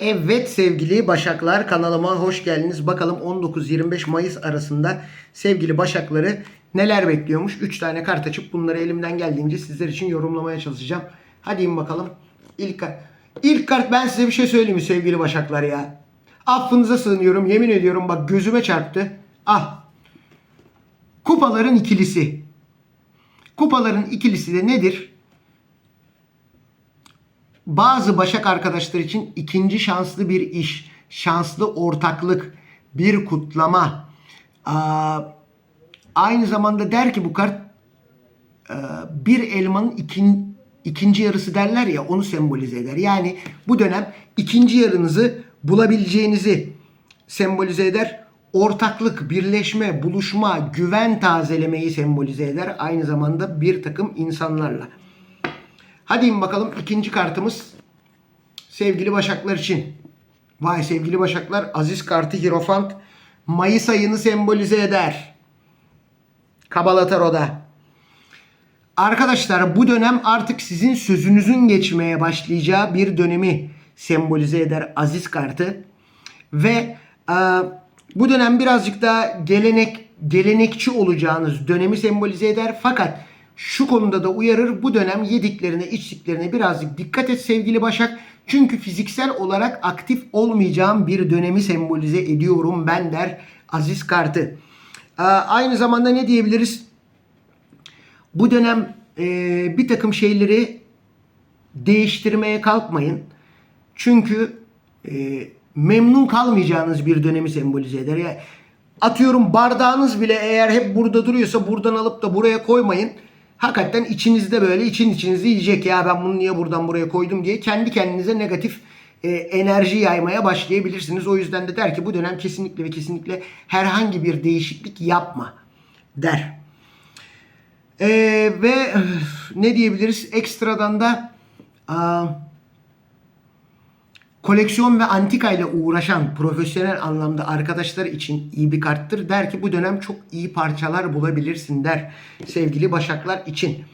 Evet sevgili Başaklar kanalıma hoş geldiniz. Bakalım 19-25 Mayıs arasında sevgili Başakları neler bekliyormuş. 3 tane kart açıp bunları elimden geldiğince sizler için yorumlamaya çalışacağım. Hadi in bakalım. İlk. İlk kart ben size bir şey söyleyeyim mi sevgili Başaklar ya. Affınıza sığınıyorum yemin ediyorum bak gözüme çarptı. Ah. Kupaların ikilisi. Kupaların ikilisi de nedir? Bazı Başak arkadaşlar için ikinci şanslı bir iş, şanslı ortaklık, bir kutlama. Aynı zamanda der ki bu kart e, bir elmanın ikin, ikinci yarısı derler ya onu sembolize eder. Yani bu dönem ikinci yarınızı bulabileceğinizi sembolize eder. Ortaklık, birleşme, buluşma, güven tazelemeyi sembolize eder. Aynı zamanda bir takım insanlarla. Hadi bakalım ikinci kartımız sevgili Başaklar için. Vay sevgili Başaklar Aziz kartı Hirofant Mayıs ayını sembolize eder. Kabala Taro'da. Arkadaşlar bu dönem artık sizin sözünüzün geçmeye başlayacağı bir dönemi sembolize eder Aziz kartı. Ve e, bu dönem birazcık daha gelenek gelenekçi olacağınız dönemi sembolize eder. Fakat şu konuda da uyarır. Bu dönem yediklerine, içtiklerine birazcık dikkat et sevgili Başak. Çünkü fiziksel olarak aktif olmayacağım bir dönemi sembolize ediyorum ben der Aziz kartı. E, aynı zamanda ne diyebiliriz? Bu dönem e, bir takım şeyleri değiştirmeye kalkmayın. Çünkü e, memnun kalmayacağınız bir dönemi sembolize eder. Yani atıyorum bardağınız bile eğer hep burada duruyorsa buradan alıp da buraya koymayın. Hakikaten içinizde böyle için içinizi yiyecek ya ben bunu niye buradan buraya koydum diye kendi kendinize negatif e, enerji yaymaya başlayabilirsiniz. O yüzden de der ki bu dönem kesinlikle ve kesinlikle herhangi bir değişiklik yapma der. Ee, ve ne diyebiliriz? Ekstradan da aa, koleksiyon ve antika ile uğraşan profesyonel anlamda arkadaşlar için iyi bir karttır. Der ki bu dönem çok iyi parçalar bulabilirsin der sevgili Başaklar için.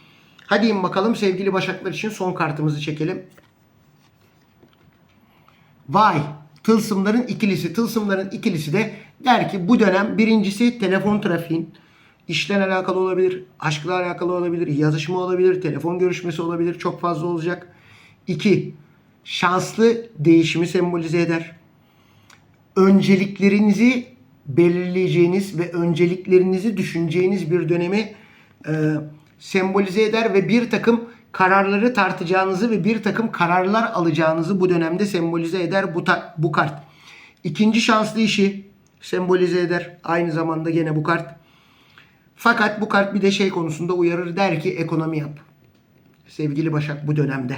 Hadi in bakalım sevgili Başaklar için son kartımızı çekelim. Vay tılsımların ikilisi. Tılsımların ikilisi de der ki bu dönem birincisi telefon trafiğin işle alakalı olabilir, aşkla alakalı olabilir, yazışma olabilir, telefon görüşmesi olabilir. Çok fazla olacak. İki, şanslı değişimi sembolize eder. Önceliklerinizi belirleyeceğiniz ve önceliklerinizi düşüneceğiniz bir dönemi e, sembolize eder ve bir takım kararları tartacağınızı ve bir takım kararlar alacağınızı bu dönemde sembolize eder bu, ta- bu kart. İkinci şanslı işi sembolize eder. Aynı zamanda gene bu kart. Fakat bu kart bir de şey konusunda uyarır der ki ekonomi yap. Sevgili Başak bu dönemde.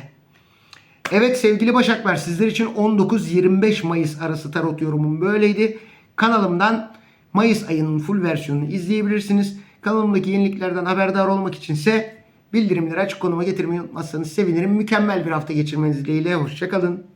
Evet sevgili Başaklar sizler için 19-25 Mayıs arası tarot yorumum böyleydi. Kanalımdan Mayıs ayının full versiyonunu izleyebilirsiniz. Kanalımdaki yeniliklerden haberdar olmak içinse bildirimleri açık konuma getirmeyi unutmazsanız sevinirim. Mükemmel bir hafta geçirmeniz dileğiyle. Hoşçakalın.